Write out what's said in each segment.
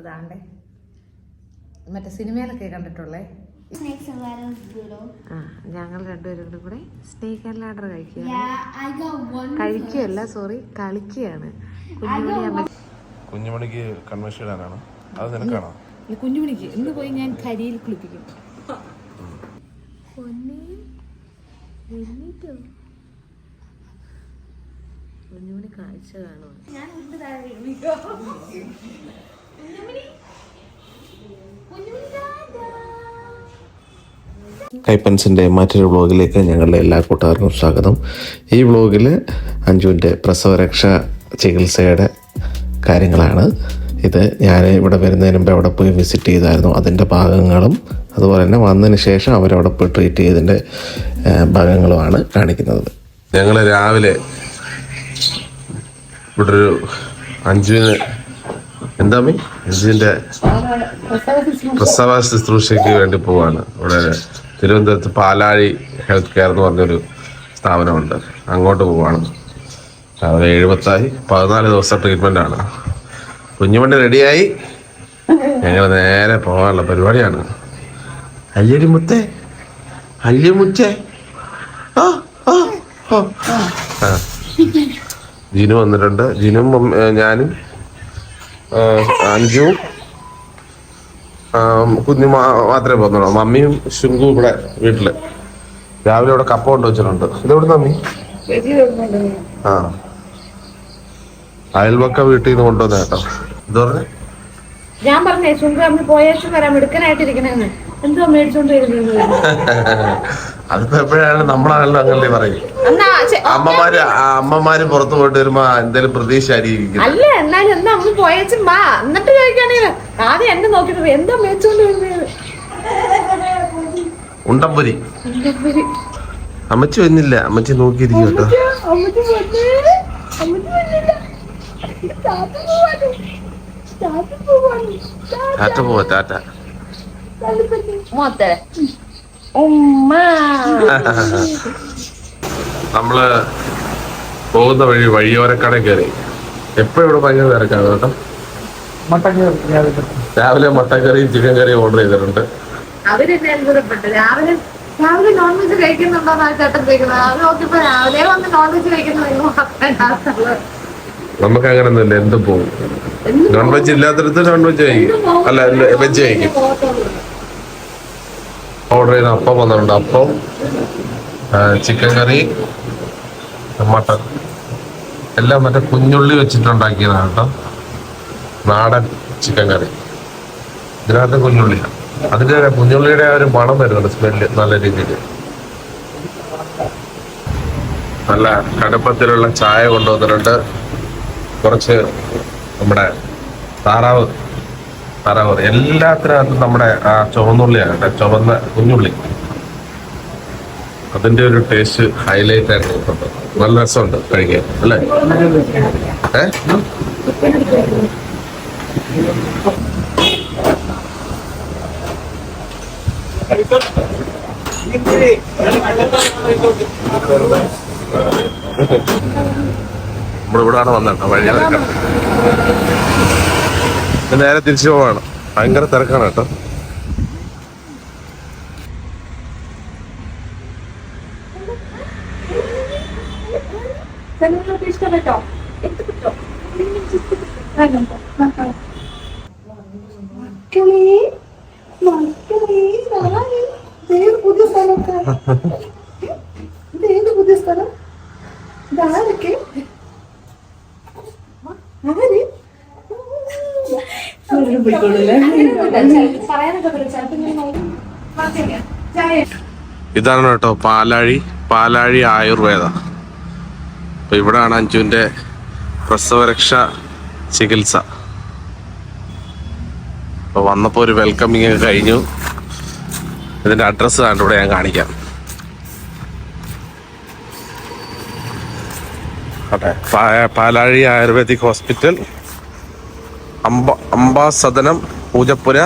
പോകുന്നത് ആണ്ടെ മറ്റേ സിനിമയിലൊക്കെ കണ്ടിട്ടുള്ളേ. ആ ഞങ്ങൾ രണ്ടുപേരും കൂടെ സ്നേക്ക് ആൻഡ് ലാഡർ കഴിക്കുകയാണ്. കഴിക്കുകയല്ല സോറി കളിക്കുകയാണ്. കുഞ്ഞുമണി കുഞ്ഞുമണിക്ക് കൺവെൻഷൻ ഇടാനാണ്. അത് നിനക്കാണോ? കുഞ്ഞുമണിക്ക്. ഇന്ന് പോയി ഞാൻ കരിയിൽ കുളിപ്പിക്കും. കുഞ്ഞുമണി കാഴ്ച കാണുക കൈപ്പൻസിന്റെ മറ്റൊരു വ്ളോഗിലേക്ക് ഞങ്ങളുടെ എല്ലാ കൂട്ടുകാർക്കും സ്വാഗതം. ഈ വ്ളോഗിൽ അഞ്ജുവിന്റെ പ്രസവരക്ഷ ചികിത്സയുടെ കാര്യങ്ങളാണ്. ഇത് ഞാൻ ഇവിടെ വരുന്നതിന് മുമ്പ് അവിടെ പോയി വിസിറ്റ് ചെയ്തായിരുന്നു. അതിന്റെ ഭാഗങ്ങളും അതുപോലെ തന്നെ വന്നതിന് ശേഷം അവരവിടെ പോയി ട്രീറ്റ് ചെയ്തതിന്റെ ഭാഗങ്ങളുമാണ് കാണിക്കുന്നത്. ഞങ്ങൾ രാവിലെ ഇവിടെ ഒരു അഞ്ജുവിന് എന്താ മീ? ഇതിന്റെ പ്രസവ ശുശ്രൂഷയ്ക്ക് വേണ്ടി പോവാണ്. ഇവിടെ തിരുവനന്തപുരത്ത് പാലാഴി ഹെൽത്ത് കെയർ എന്ന് പറഞ്ഞൊരു സ്ഥാപനമുണ്ട്. അങ്ങോട്ട് പോവാണ്. രാവിലെ എഴുപത്തായി. പതിനാല് ദിവസം ട്രീറ്റ്മെന്റ് ആണ് കുഞ്ഞുമണി റെഡിയായി. ഞങ്ങൾ നേരെ പോകാനുള്ള പരിപാടിയാണ്. അയ്യരി മുത്തേ അയ്യ മുത്തേ ആ, ആ, ആ. വന്നിട്ടുണ്ട്. ജിനും ഞാനും ആം, കുഞ്ഞു മാത്രമേ പോകുന്നുള്ളൂ. മമ്മിയും ശുങ്കും ഇവിടെ വീട്ടിൽ. രാവിലെ ഇവിടെ കപ്പ കൊണ്ട് വെച്ചിട്ടുണ്ട്. ഇതെവിടെ മമ്മി? ആ. അയൽവക്ക വീട്ടിൽ നിന്ന് കൊണ്ടുവന്ന കേട്ടോ. ഇത് പറഞ്ഞേ? ഞാൻ പറഞ്ഞേ ശുങ്കു അമ്മ പോയേച്ചും വരാം എടുക്കാനായിട്ടിരിക്കണെന്ന് എന്തോ മേടിച്ചോണ്ട് വരുന്നത്? അതിപ്പോ എപ്പോഴാണ് നമ്മളാണല്ലോ അങ്ങനെ പറയും? അമ്മമാര് അമ്മമാര് പുറത്തു പോയിട്ട് വരുമ്പോ എന്തേലും പ്രതീക്ഷ ആയിരിക്കും അല്ല എന്നാലും എന്താ അമ്മ പോയേച്ചും വാ എന്നിട്ട് ചോദിക്കാണെങ്കിൽ ആദ്യം എന്നെ നോക്കിട്ട് എന്താ മേടിച്ചോണ്ട് വരുന്നത് ഉണ്ടംപൊരി. അമ്മച്ചി വന്നില്ല അമ്മച്ചി നോക്കിയിരിക്കും കേട്ടോ. അമ്മച്ചി വന്നില്ല. ചാത്ത പോവാണ്. ചാത്ത പോവാണ്. ടാറ്റ പോവാ ടാറ്റ മൊത്തേ. ഉമ്മ. നമ്മൾ പോകുന്ന വഴി വഴിയോരക്കട കയറി എപ്പോ ഇവിടെ ഭയങ്കര തിരക്കാണ് കേട്ടോ. രാവിലെ മട്ട കറിയും ചിക്കൻ കറിയും ഓർഡർ ചെയ്തിട്ടുണ്ട്. അവരെന്നെ അത്ഭുതപ്പെട്ടു രാവിലെ രാവിലെ നോൺ വെജ് കഴിക്കുന്നുണ്ടോന്ന് ആ ചേട്ടൻ ചോദിക്കുന്നത്. അത് നോക്കിയപ്പോ രാവിലെ വന്ന് നോൺ വെജ് കഴിക്കുന്നത് നമുക്ക് അങ്ങനൊന്നുമില്ല എന്തും പോകും നോൺ വെജ് ഇല്ലാത്തടത്ത് നോൺ വെജ് കഴിക്കും അല്ല വെജ് കഴിക്കും. ഓർഡർ ചെയ്ത അപ്പം വന്നിട്ടുണ്ട്. അപ്പം ചിക്കൻ കറി മട്ടൻ എല്ലാം മറ്റേ കുഞ്ഞുള്ളി വെച്ചിട്ടുണ്ടാക്കിയതാണ് കേട്ടോ. നാടൻ ചിക്കൻ കറി ഇതിനകത്ത് കുഞ്ഞുള്ളിയാണ് അതിന്റെ കുഞ്ഞുള്ളിയുടെ ആ ഒരു മണം വരുന്നുണ്ട് സ്മെല്ല് നല്ല രീതിയിൽ. നല്ല കടുപ്പത്തിലുള്ള ചായ കൊണ്ടുവന്നിട്ടുണ്ട്. കുറച്ച് നമ്മുടെ താറാവ്. താറാവ് കറി. എല്ലാത്തിനകത്തും നമ്മുടെ ആ ചുവന്നുള്ളിയാണ് ചുവന്ന കുഞ്ഞുള്ളി. അതിന്റെ ഒരു ടേസ്റ്റ് ഹൈലൈറ്റ് ആയിട്ട് നല്ല രസമുണ്ട് കഴിക്കാൻ അല്ലേ? ഏ? നമ്മളിവിടാണ് വന്നത് വഴിയാണ് നേരെ തിരിച്ചു പോവാണ്. ഭയങ്കര തിരക്കാണ് കേട്ടോ. പുതിയ സ്ഥലം പുതിയ സ്ഥലം. ഇതാരൊക്കെ ആര് ഇതാണ് കേട്ടോ പാലാഴി പാലാഴി ആയുർവേദ. അപ്പൊ ഇവിടാണ് അഞ്ജുവിന്റെ പ്രസവരക്ഷ ചികിത്സ. അപ്പൊ വന്നപ്പോ ഒരു വെൽക്കമിങ് ഒക്കെ കഴിഞ്ഞു. ഇതിന്റെ അഡ്രസ്സ് ആണ് ഇവിടെ ഞാൻ കാണിക്കാം. അതെ പാലാഴി ആയുർവേദിക് ഹോസ്പിറ്റൽ അമ്പ Ambasadanam Poojappura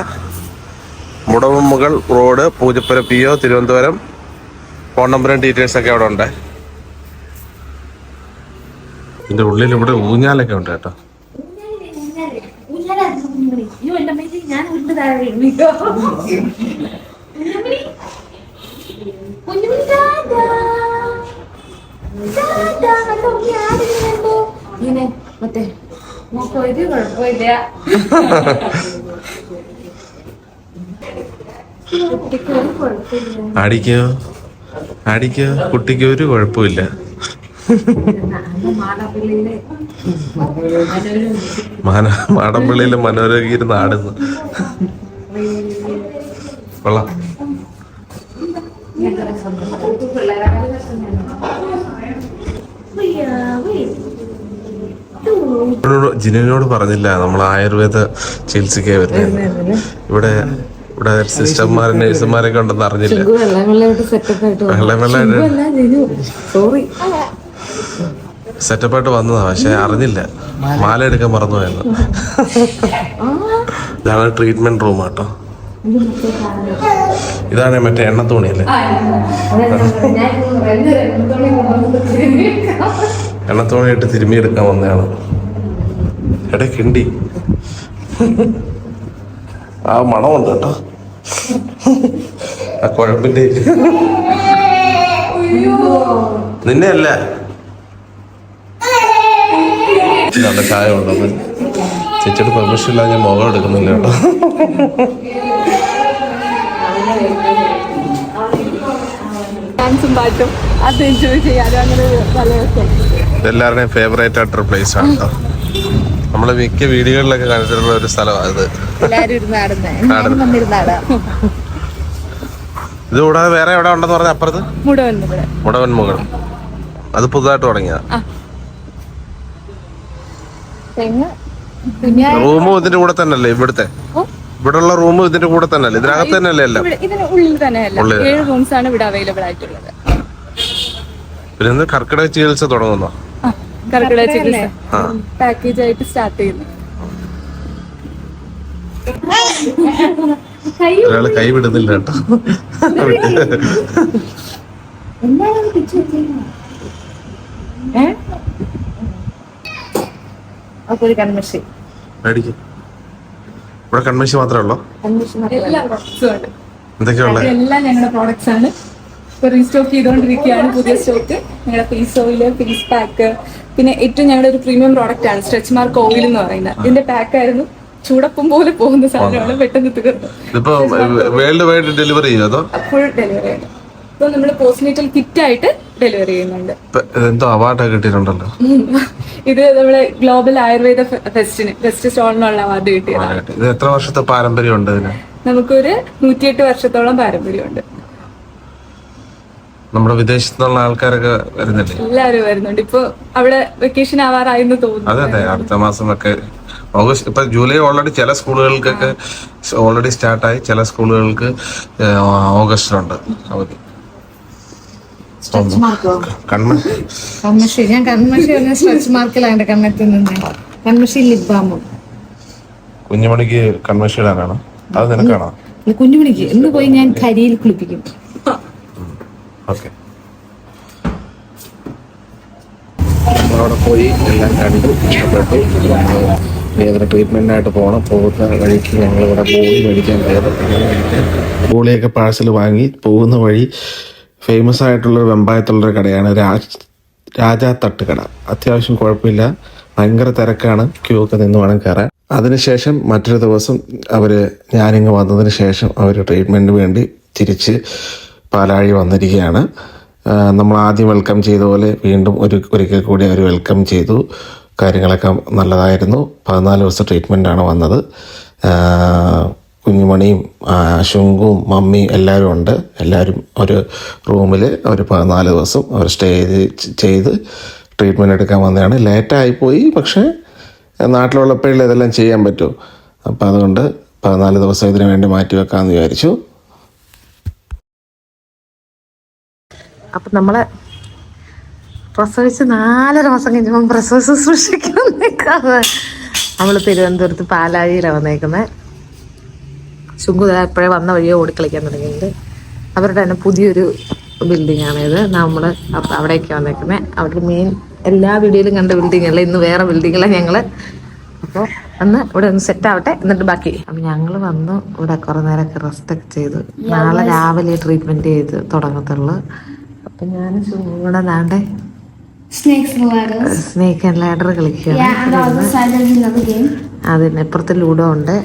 Mudavanmugal road Poojappura P O Thiruvananthapuram. Phone നമ്പറും ഡീറ്റെയിൽസ് ഒക്കെ അവിടെ ഉണ്ട്. ഇതിന്റെ ഉള്ളിൽ ഇവിടെ ഊഞ്ഞാലൊക്കെ ഉണ്ട് കേട്ടോ. മറ്റേ ഒരു കുഴപ്പമില്ല. ആടിക്കോ ആടിക്കോ കുട്ടിക്ക് ഒരു കുഴപ്പമില്ല. മാടമ്പള്ളിയിലെ മനോരഗിരുന്ന് ആടുന്നു. കൊള്ളാം. ജിനുവിനോട് പറഞ്ഞില്ല. നമ്മൾ ആയുർവേദ ചികിത്സയ്ക്ക് വരുന്നത് ഇവിടെ ഇവിടെ സിസ്റ്റർമാരും നഴ്സുമാരൊക്കെ ഉണ്ടെന്ന് അറിഞ്ഞില്ല. വെള്ളം വെള്ളമായിട്ട് സെറ്റപ്പായിട്ട് വന്നതാ പക്ഷെ അറിഞ്ഞില്ല. മാല എടുക്കാൻ മറന്നുപോയെന്ന്. ഇതാണ് ട്രീറ്റ്മെന്റ് റൂം കേട്ടോ ഇതാണ് മറ്റേ എണ്ണ തുണിയല്ലേ എണ്ണ ഇട്ട് തിരുമ്മി എടുക്കാൻ വന്നതാണ്. എടേ കിണ്ടി ആ മണമുണ്ട് കേട്ടോ. ആ കുഴപ്പിന്റെ നിന്നെ അല്ല. നല്ല ചായ ഉണ്ടോ ചേച്ചിയുടെ പെർമിഷൻ ഇല്ലാതെ ഞാൻ മുഖം എടുക്കുന്നില്ല കേട്ടോ. ഡാൻസും പാട്ടും അത് എൻജോയ് ചെയ്യാനും അങ്ങനെ ഒരു എല്ലാവരുടെയും ഫേവറേറ്റ് ആയിട്ടൊരു പ്ലേസ് ആണ് കേട്ടോ. നമ്മൾ മിക്ക വീടുകളിലൊക്കെ കണ്ടിട്ടുള്ള ഒരു സ്ഥലമാണ് ഇത്. കൂടാതെ വേറെ എവിടെ ഉണ്ടെന്ന് പറഞ്ഞ അപ്പുറത്ത്? മുടവൻ മുകൾ അത് പുതുതായിട്ട് തുടങ്ങിയ റൂമും ഇതിന്റെ കൂടെ തന്നെയല്ലേ ഇവിടുത്തെ? ഇവിടെ ഉള്ള റൂമും ഇതിന്റെ കൂടെ തന്നെയല്ലേ? ഇതിനകത്ത് തന്നെയല്ലേ ഇവിടെ ഉള്ളിൽ തന്നെയല്ല. ഏഴ് റൂംസ് ആണ് ഇവിടെ അവൈലബിൾ ആയിട്ടുള്ളത്. പിന്നെ കർക്കിടക ചികിത്സ തുടങ്ങുന്നോ? കർക്കിടക ചികിത്സ. പാക്കേജ് ആയിട്ട് സ്റ്റാർട്ട് ചെയ്യുന്നു. ഒരാൾ കൈ വിടുന്നില്ല കേട്ടോ. കൺമഷി. ഇവിടെ കൺവെൻഷൻ മാത്രമേ ഉള്ളൂ? എന്തൊക്കെയുള്ള എല്ലാം ഞങ്ങളുടെ പ്രോഡക്ട്സ് ആണ്. റീസ്റ്റോക്ക് ചെയ്തുകൊണ്ടിരിക്കുകയാണ് പുതിയ സ്റ്റോക്ക് ഞങ്ങളുടെ ഫേസ് ഓയിൽ ഫേസ് പാക്ക് പിന്നെ ഏറ്റവും ഞങ്ങളുടെ ഒരു പ്രീമിയം പ്രോഡക്റ്റ് ആണ് സ്ട്രെച്ച് മാർക്ക് ഓയിൽ എന്ന് പറയുന്നത്. ഇതിന്റെ പാക്ക് ആയിരുന്നു. ചൂടപ്പം പോലെ പോകുന്ന സാധനമാണ് പെട്ടെന്ന് തീർന്നു ഡെലിവറി ഫുൾ ഡെലിവറി ഇപ്പൊ നമ്മൾ പോസ്റ്റ്നേറ്റൽ കിറ്റ് ആയിട്ട് ഡെലിവറി ചെയ്യുന്നുണ്ട്. എന്തോ അവാർഡൊക്കെ കിട്ടിയിട്ടുണ്ടല്ലോ. ഇത് നമ്മുടെ ഗ്ലോബൽ ആയുർവേദ ഫെസ്റ്റിന് ഫെസ്റ്റ് സ്റ്റോളിനുള്ള അവാർഡ് കിട്ടിയതാണ്. ഇത് എത്ര വർഷത്തെ പാരമ്പര്യം ഉണ്ട് നമുക്കൊരു നൂറ്റിയെട്ട് വർഷത്തോളം പാരമ്പര്യമുണ്ട്. നമ്മുടെ വിദേശത്തുള്ള നിന്നുള്ള ആൾക്കാരൊക്കെ വരുന്നില്ലേ? എല്ലാവരും വരുന്നുണ്ട്. ഇപ്പൊ അവിടെ വെക്കേഷൻ ആവാറായെന്ന് തോന്നുന്നു. അതെ അതെ. അടുത്ത മാസം ഒക്കെ ഓഗസ്റ്റ് ഇപ്പൊ ജൂലൈ ഓൾറെഡി ചില സ്കൂളുകൾക്കൊക്കെ ഓൾറെഡി സ്റ്റാർട്ടായി ചില സ്കൂളുകൾക്ക് ഓഗസ്റ്റിലുണ്ട്. അവധി. സ്ട്രെച്ച് മാർക്കോ കണ്ണ്. കൺമഷി ഞാൻ കൺമഷി സ്ട്രെച്ച് മാർക്കിലാണ് എന്റെ കണ്ണെത്തി നിന്നെ. കൺമഷി ലിബാമും കുഞ്ഞുമണിക്ക് കൺവെൻഷൻ ഇടാനാണോ അത് നിനക്കാണോ? കുഞ്ഞുമണിക്ക്. ഇന്ന് പോയി ഞാൻ കരിയിൽ കുളിപ്പിക്കും. ഓക്കെ. നമ്മളവിടെ പോയി എല്ലാം കണ്ടു ഇഷ്ടപ്പെട്ടു. ഏതൊരു ട്രീറ്റ്മെന്റായിട്ട് പോകണം പോകുന്ന വഴിക്ക് ഞങ്ങൾ ഇവിടെ ബോളി മേടിക്കാൻ കയറി ബോളിയൊക്കെ പാഴ്സൽ വാങ്ങി പോകുന്ന വഴി ഫേമസ് ആയിട്ടുള്ളൊരു വെമ്പായത്തുള്ളൊരു കടയാണ്. രാജ് രാജാ തട്ടുകട അത്യാവശ്യം കുഴപ്പമില്ല. ഭയങ്കര തിരക്കാണ്. ക്യൂ ഒക്കെ നിന്ന് വേണം കയറാൻ. അതിനുശേഷം മറ്റൊരു ദിവസം അവർ ഞാനിങ്ങ് വന്നതിന് ശേഷം അവർ ട്രീറ്റ്മെന്റിന് വേണ്ടി തിരിച്ച് പാലാഴി വന്നിരിക്കുകയാണ്. നമ്മൾ ആദ്യം വെൽക്കം ചെയ്ത പോലെ വീണ്ടും ഒരു ഒരിക്കൽ കൂടി അവർ വെൽക്കം ചെയ്തു. കാര്യങ്ങളൊക്കെ നല്ലതായിരുന്നു. പതിനാല് ദിവസത്തെ ട്രീറ്റ്മെന്റാണ് വന്നത്. കുഞ്ഞുമണിയും ശുങ്കും മമ്മിയും എല്ലാവരും ഉണ്ട്. എല്ലാവരും ഒരു റൂമിൽ ഒരു പതിനാല് ദിവസം അവർ സ്റ്റേ ചെയ്ത് ചെയ്ത് ട്രീറ്റ്മെന്റ് എടുക്കാൻ വന്നതാണ്. ലേറ്റായിപ്പോയി പക്ഷേ നാട്ടിലുള്ളപ്പോഴേ ഇതെല്ലാം ചെയ്യാൻ പറ്റും. അപ്പോൾ അതുകൊണ്ട് പതിനാല് ദിവസം ഇതിനു വേണ്ടി മാറ്റി വെക്കാമെന്ന് വിചാരിച്ചു. അപ്പൊ നമ്മളെ പ്രസവിച്ച് നാലര മാസം കഴിഞ്ഞപ്പം പ്രസവ ശുശ്രൂഷയ്ക്ക് വന്നേക്കാണ്. നമ്മൾ തിരുവനന്തപുരത്ത് പാലാഴിയിലാണ് വന്നേക്കുന്നത് ശുങ്കുത എപ്പോഴേ വന്ന വഴിയോ ഓടിക്കളിക്കാൻ തുടങ്ങിയിട്ടുണ്ട്. അവരുടെ തന്നെ പുതിയൊരു ഇത് നമ്മൾ അവിടേക്ക് വന്നേക്കുന്നത് അവിടെ മെയിൻ എല്ലാ വീഡിയോയിലും കണ്ട ബിൽഡിംഗ് അല്ല ഇന്ന് വേറെ ബിൽഡിങ്ങിലാണ് ഞങ്ങൾ. അപ്പോൾ ഒന്ന് ഇവിടെ ഒന്ന് സെറ്റ് ആവട്ടെ എന്നിട്ട് ബാക്കി. അപ്പൊ ഞങ്ങൾ വന്നു ഇവിടെ കുറെ നേരമൊക്കെ റെസ്റ്റ് ഒക്കെ ചെയ്തു. നാളെ രാവിലെ ട്രീറ്റ്മെന്റ് ചെയ്ത് തുടങ്ങത്തുള്ളു. അപ്പൊ ഞാൻ സുഖം കൂടെ ദാണ്ടെ സ്നേക് ആൻഡ് ലാഡർ കളിക്കുക അതിന് ഇപ്പുറത്ത് ലൂഡോ ഉണ്ട്.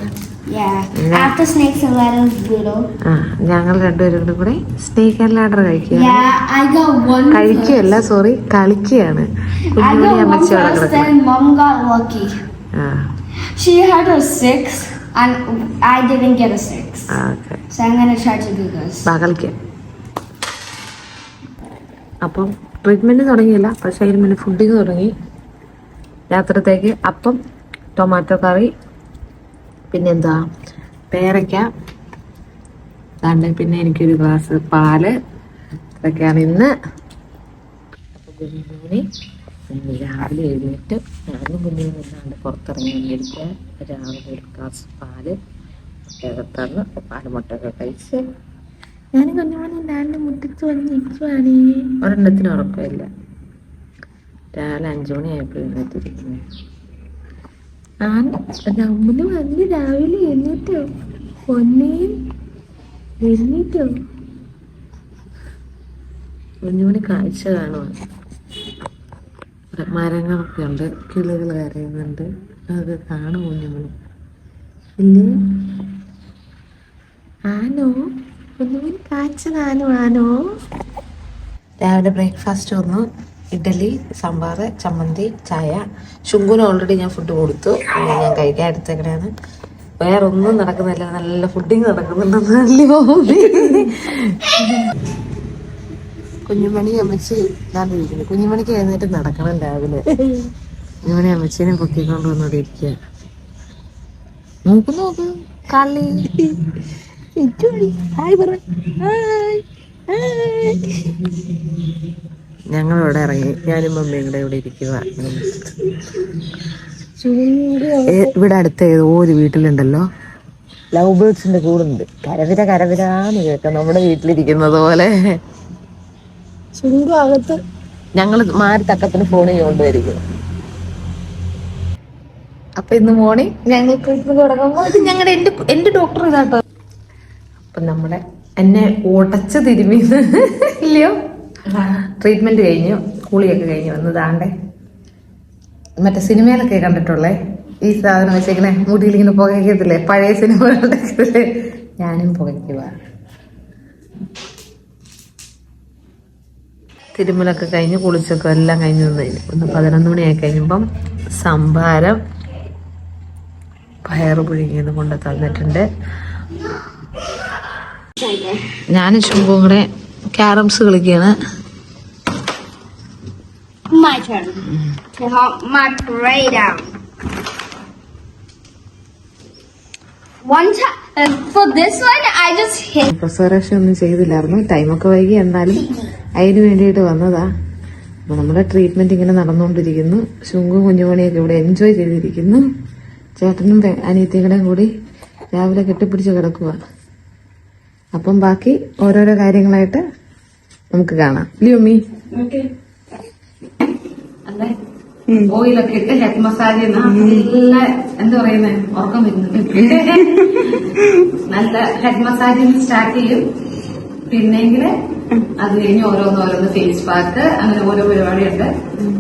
ഞങ്ങൾ രണ്ടുപേരും കൂടെ സ്നേക് ആൻഡ് ലാഡർ കഴിക്കുക കഴിക്കുകയല്ല സോറി കളിക്കുകയാണ്. കുഞ്ഞുമണി അമ്മച്ചോടെ കളിക്കും. പകൽക്കാം അപ്പം ട്രീറ്റ്മെന്റ് തുടങ്ങിയില്ല. പക്ഷേ അതിന് മുന്നേ ഫുഡിങ് തുടങ്ങി. രാത്രിത്തേക്ക് അപ്പം ടൊമാറ്റോ കറി പിന്നെന്താ? പേരയ്ക്ക. ദാണ്ട് പിന്നെ എനിക്കൊരു ഗ്ലാസ് പാൽ. ഇതൊക്കെയാണ് ഇന്ന്. അപ്പൊ കുഞ്ഞുമോനെ ഇന്ന് രാവിലെ എഴുന്നേറ്റ് ഞാനും മുന്നിൽ നിന്നാണ്ട് പുറത്തിറങ്ങി വന്നിരിക്കുക രാവിലെ ഒരു ഗ്ലാസ് പാൽ. മുട്ടയൊക്കെ പാൽ മുട്ടയൊക്കെ കഴിച്ച് ഞാൻ കുഞ്ഞുമോനെ ഇല്ലാണ്ട് മുട്ടിച്ച് വന്നിരിക്കുവാണ് ഒരെണ്ണത്തിന് ഉറക്കമില്ല. രാവിലെ അഞ്ചു ഞാൻ നമ്മന് വന്ന് രാവിലെ എഴുന്നേറ്റോ പൊന്നേ എഴുന്നേറ്റോ കുഞ്ഞുമണി കാഴ്ച കാണുവാണ് മരങ്ങളൊക്കെ ഉണ്ട് കിളികൾ കരയുന്നുണ്ട്. അത് കാണും കുഞ്ഞുമണി ഇല്ലേ? ആനോ? രാവിലെ ബ്രേക്ക്ഫാസ്റ്റ് വന്നു. ഇഡലി സാമ്പാർ ചമ്മന്തി ചായ. ശുങ്കുന് ഓൾറെഡി ഞാൻ ഫുഡ് കൊടുത്തു. ഞാൻ കഴിക്കാൻ എടുത്തേക്കണേന്ന് വേറെ ഒന്നും നടക്കുന്നില്ല. നല്ല ഫുഡിങ് നടക്കുന്നുണ്ടെന്ന് നടക്കുന്നുണ്ടെന്നല്ലോ കുഞ്ഞുമണി അമ്മച്ചി ഞാൻ ഇരിക്കുന്നു. കുഞ്ഞുമണിക്ക് എഴുന്നേറ്റ് നടക്കണം രാവിലെ. കുഞ്ഞുമണി അമ്മച്ചീനെ പൊക്കിക്കൊണ്ട് വന്നോണ്ടിരിക്കുക നോക്കുന്നു നോക്ക്. കള്ളി. ഹായ് പറ ഞങ്ങളിവിടെ ഇറങ്ങി. ഞാനും മമ്മിയും കൂടെ ഇവിടെ ഇരിക്കുക ഇവിടെ അടുത്ത ഏതോ ഒരു വീട്ടിലുണ്ടല്ലോ? ലവ് ബേർഡ്സിന്റെ കൂടുണ്ട്. കരവിര കരവിരാന്ന് കേൾക്കാം. നമ്മുടെ വീട്ടിലിരിക്കുന്നത് പോലെ. അകത്ത് ഞങ്ങൾ മാറി തക്കത്തിന് ഫോൺ കൊണ്ടുവരിക്കും അപ്പൊ ഇന്ന് മോർണിംഗ് ഞങ്ങൾ തുടങ്ങുമ്പോൾ ഇത് ഞങ്ങളുടെ എന്റെ എന്റെ ഡോക്ടർ ഇതാട്ടോ. അപ്പൊ നമ്മുടെ എന്നെ ഉടച്ച് തിരുമിന്ന്. ഇല്ലയോ? ട്രീറ്റ്മെന്റ് കഴിഞ്ഞു. കൂളിയൊക്കെ കഴിഞ്ഞു. വന്ന് ദാണ്ടേ. മറ്റേ സിനിമയിലൊക്കെ കണ്ടിട്ടുള്ളേ? ഈ സാധനം വെച്ചേക്കണേ. മുടിയിൽ ഇങ്ങനെ പുകയ്ക്കത്തില്ലേ? പഴയ സിനിമകളുടെ ഞാനും പുകയ്ക്കുക തിരുമലൊക്കെ കഴിഞ്ഞ് കുളിച്ചൊക്കെ എല്ലാം കഴിഞ്ഞ് നിന്ന് ഒന്ന് പതിനൊന്ന് മണിയായി കഴിയുമ്പം സംഭാരം പയറ് പുഴുങ്ങിയത് കൊണ്ട് തന്നിട്ടുണ്ട്. ഞാനും ശുഭവും കൂടെ ക്യാരംസ് കളിക്കുകയാണ് My turn. To help my prey down. One time, uh, for this one, I just hit. പ്രസവരക്ഷ ഒന്നും ചെയ്തില്ലായിരുന്നു. ടൈമൊക്കെ വൈകി. എന്നാലും അതിന് വേണ്ടിയിട്ട് വന്നതാ. അപ്പൊ നമ്മുടെ ട്രീറ്റ്മെന്റ് ഇങ്ങനെ നടന്നുകൊണ്ടിരിക്കുന്നു. ശുങ്കും കുഞ്ഞുമണിയൊക്കെ ഇവിടെ എൻജോയ് ചെയ്തിരിക്കുന്നു. ചേട്ടനും അനിയത്തികളെയും അനിയത്തിയും കൂടെ കൂടി രാവിലെ കെട്ടിപ്പിടിച്ച് കിടക്കുക അപ്പം ബാക്കി ഓരോരോ കാര്യങ്ങളായിട്ട് നമുക്ക് കാണാം. ലിയോമി ഓയിലൊക്കെ ഇട്ട് ഹെഡ് മസാജ് നല്ല എന്താ പറയുന്നേ? ഉറക്കം വരുന്നുണ്ട്. നല്ല ഹെഡ് മസാജിങ് സ്റ്റാർട്ട് ചെയ്യും. പിന്നെങ്കിൽ അത് കഴിഞ്ഞ് ഓരോന്ന് ഓരോന്ന് ഫേസ് പാക്ക് അങ്ങനെ ഓരോ പരിപാടിയുണ്ട്.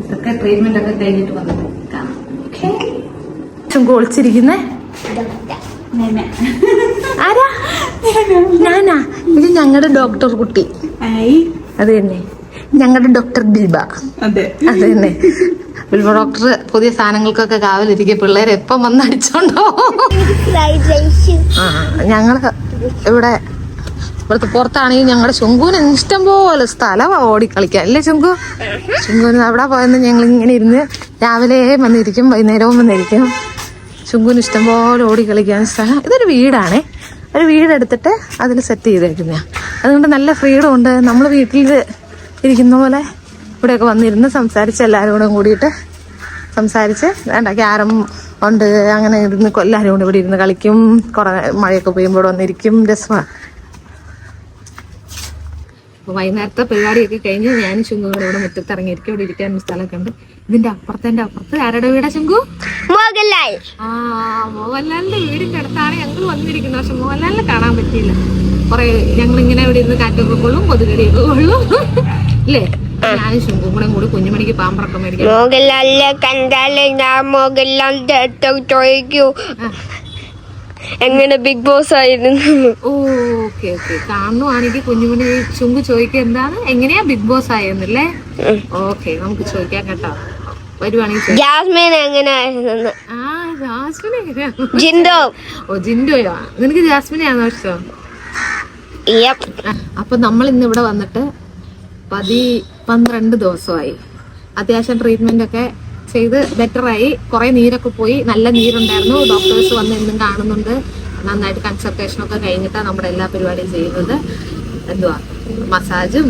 ഇതൊക്കെ ട്രീറ്റ്മെന്റ് ഒക്കെ കഴിഞ്ഞിട്ട് വന്നിട്ട് കാണാം. ഒളിച്ചിരിക്കുന്നേ? ആരാ? ഞാനാ ഇത് ഞങ്ങളുടെ ഡോക്ടർ കുട്ടി. അത് തന്നെ. ഞങ്ങളുടെ ഡോക്ടർ ദിൽബ അതെ. അത് തന്നെ. ബിൽബ ഡോക്ടർ പുതിയ സാധനങ്ങൾക്കൊക്കെ കാവലിരിക്കെ പിള്ളേരെ എപ്പം വന്ന് അടിച്ചോണ്ടോ? ആ ഞങ്ങൾ ഇവിടെ ഇവിടുത്തെ പുറത്താണെങ്കിൽ ഞങ്ങളുടെ ശുങ്കുവിന് ഇഷ്ടം പോലെ സ്ഥലമാണ് ഓടി കളിക്കാൻ അല്ലേ ശുങ്കു? ശുങ്കുവിന് അവിടെ പോയെന്ന് ഞങ്ങൾ ഇങ്ങനെ ഇരുന്ന് രാവിലെ വന്നിരിക്കും വൈകുന്നേരവും വന്നിരിക്കും. ശുങ്കുവിന് ഇഷ്ടം പോലെ ഓടി കളിക്കാൻ സ്ഥലം. ഇതൊരു വീടാണേ. ഒരു വീടെടുത്തിട്ട് അതിൽ സെറ്റ് ചെയ്തേക്കുന്ന. അതുകൊണ്ട് നല്ല ഫ്രീഡം ഉണ്ട്. നമ്മൾ വീട്ടിൽ ഇരിക്കുന്ന പോലെ ഇവിടെയൊക്കെ വന്നിരുന്ന് സംസാരിച്ച് എല്ലാവരും കൂടെ കൂടിയിട്ട് സംസാരിച്ച് വേണ്ട ക്യാരം ഉണ്ട്. അങ്ങനെ ഇരുന്ന് എല്ലാവരും കൂടെ ഇവിടെ ഇരുന്ന് കളിക്കും. കുറേ മഴയൊക്കെ പെയ്യുമ്പോൾ ഇവിടെ വന്നിരിക്കും. രസമാണ് അപ്പോൾ വൈകുന്നേരത്തെ പരിപാടിയൊക്കെ കഴിഞ്ഞ് ഞാൻ ശുങ്കും കൂടെ ഇവിടെ മുറ്റത്ത് ഇറങ്ങിയിരിക്കും ഇവിടെ ഇരിക്കാൻ സ്ഥലമൊക്കെ ഉണ്ട്. ഇതിന്റെ അപ്പുറത്തെ അപ്പുറത്ത് ആരുടെ വീടാ ശുങ്കു? മോഹൻലാൽ. ആ മോഹൻലാലിന്റെ വീടിന്റെ അടുത്താണ് ഞങ്ങൾ വന്നിരിക്കുന്നത്. പക്ഷെ മോഹൻലാലിനെ കാണാൻ പറ്റിയില്ല. കുറെ ഞങ്ങൾ ഇങ്ങനെ ഇവിടെ ഇരുന്ന് കാറ്റൊക്കെ കൊള്ളും കൊതുകടിയൊക്കെ കൊള്ളും. ഇല്ലേ? ഞാനും ശുങ്കും കൂടെ കൂടി കുഞ്ഞുമണിക്ക് പാമ്പറക്കം മേടിക്കും മോഹൻലാലിനെ കണ്ടാലേ ഞാൻ മോഹൻലാലിന്റെ അടുത്ത് ചോദിക്കൂ. എങ്ങനെ ബിഗ് ബോസ് ആയിരുന്നു? Okay okay. കാണുവാണെങ്കിൽ കുഞ്ഞുമണി ചുങ്ക് ചോദിക്കുക എന്താണ്? എങ്ങനെയാ ബിഗ് ബോസ് ആയെന്നല്ലേ? ഓക്കെ നമുക്ക് ചോദിക്കാം കേട്ടോ. വരുവാണെങ്കിൽ. ജാസ്മിൻ ആ ജാസ്മിൻ എങ്ങനെയാ ഓ ജിൻഡോയോ? നിനക്ക് ജാസ്മിനെയാണോ ഇഷ്ടം? അപ്പൊ നമ്മൾ ഇന്ന് ഇവിടെ വന്നിട്ട് പതി പന്ത്രണ്ട് ദിവസമായി. അത്യാവശ്യം ട്രീറ്റ്മെന്റ് ഒക്കെ ചെയ്ത് ആയി. കുറെ നീരൊക്കെ പോയി. നല്ല നീരുണ്ടായിരുന്നു. ഡോക്ടേഴ്സ് വന്ന് എന്നും കാണുന്നുണ്ട്. നന്നായിട്ട് കൺസൾട്ടേഷൻ ഒക്കെ കഴിഞ്ഞിട്ടാണ് നമ്മുടെ എല്ലാ പരിപാടിയും ചെയ്യുന്നത്. എന്തുവാ? മസാജും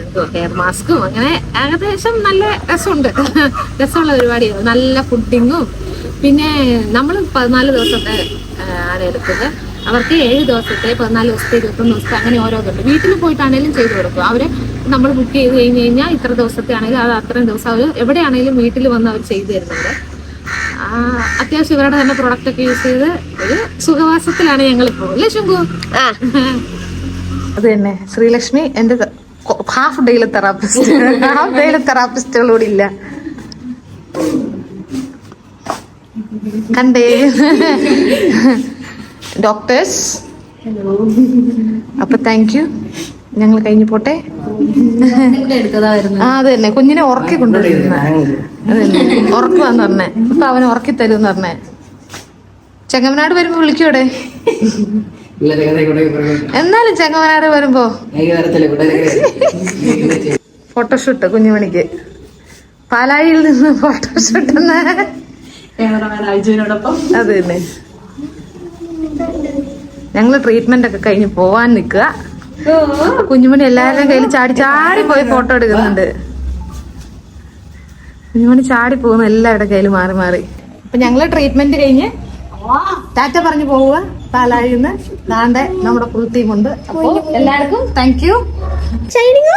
എന്തുവാ? ഹെയർ മാസ്കും അങ്ങനെ ഏകദേശം നല്ല രസമുണ്ട്. രസമുള്ള പരിപാടിയാണ്. നല്ല ഫുഡിങ്ങും പിന്നെ നമ്മൾ പതിനാല് ദിവസത്തെ ആണ് എടുത്തത്? അവർക്ക് ഏഴ് ദിവസത്തെ പതിനാല് ദിവസത്തെ ഇരുപത്തൊന്ന് ദിവസത്തെ അങ്ങനെ ഓരോന്നുണ്ട് വീട്ടിൽ പോയിട്ടാണെങ്കിലും ചെയ്തു കൊടുക്കും. അവർ നമ്മൾ ബുക്ക് ചെയ്ത് കഴിഞ്ഞ് കഴിഞ്ഞാൽ ഇത്ര ദിവസത്തെ ആണെങ്കിലും അത് അത്രയും ദിവസം അവർ എവിടെയാണെങ്കിലും വീട്ടിൽ വന്ന് അവർ ചെയ്തു തരുന്നുണ്ട്. ആ, അത്യാവശ്യം ഇവരുടെ തന്നെ പ്രൊഡക്റ്റ് ഒക്കെ യൂസ് ചെയ്ത് ഒരു സുഖവാസത്തിലാണ് ഞങ്ങളിപ്പോൾ. അല്ലേ ശുങ്കു ആ. അത് തന്നെ. ശ്രീലക്ഷ്മി എന്റെ ഹാഫ് ഡേയിലെ തെറാപ്പിസ്റ്റ് ഹാഫ് ഡേയിലെ തെറാപ്പിസ്റ്റുകളോട് ഇല്ല. കണ്ടേ? ഡോക്ടേഴ്സ് അപ്പൊ താങ്ക് യു ഞങ്ങൾ കഴിഞ്ഞു പോട്ടെ? ആ അത് തന്നെ. കുഞ്ഞിനെ ഉറക്കി കൊണ്ടുവരുന്ന. ഉറക്കുവാന്ന് പറഞ്ഞേ. ഇപ്പൊ അവനെ ഉറക്കി തരും എന്ന് പറഞ്ഞേ. ചെങ്ങമനാട് വരുമ്പോ വിളിക്കൂടെ എന്നാലും ചെങ്ങമനാട് വരുമ്പോ. ഫോട്ടോഷൂട്ട് കുഞ്ഞുമണിക്ക്. പാലായിൽ നിന്ന് ഫോട്ടോഷൂട്ട് അത് തന്നെ. ഞങ്ങൾ ട്രീറ്റ്മെന്റ് ഒക്കെ കഴിഞ്ഞ് പോവാൻ നിക്കുക കുഞ്ഞുമണി എല്ലാവരുടെയും കയ്യിൽ ചാടി ചാടി പോയി ഫോട്ടോ എടുക്കുന്നുണ്ട്. കുഞ്ഞുമണി ചാടി പോകുന്നു എല്ലാവരുടെ കയ്യിൽ മാറി മാറി. അപ്പൊ ഞങ്ങൾ ട്രീറ്റ്മെന്റ് കഴിഞ്ഞ് ടാറ്റ പറഞ്ഞു പോവുക പാലാഴിന്ന് നാണ്ട നമ്മുടെ ഫുൾ ടീം ഉണ്ട്. അപ്പൊ എല്ലാവർക്കും താങ്ക് യു ഷൈനിങ്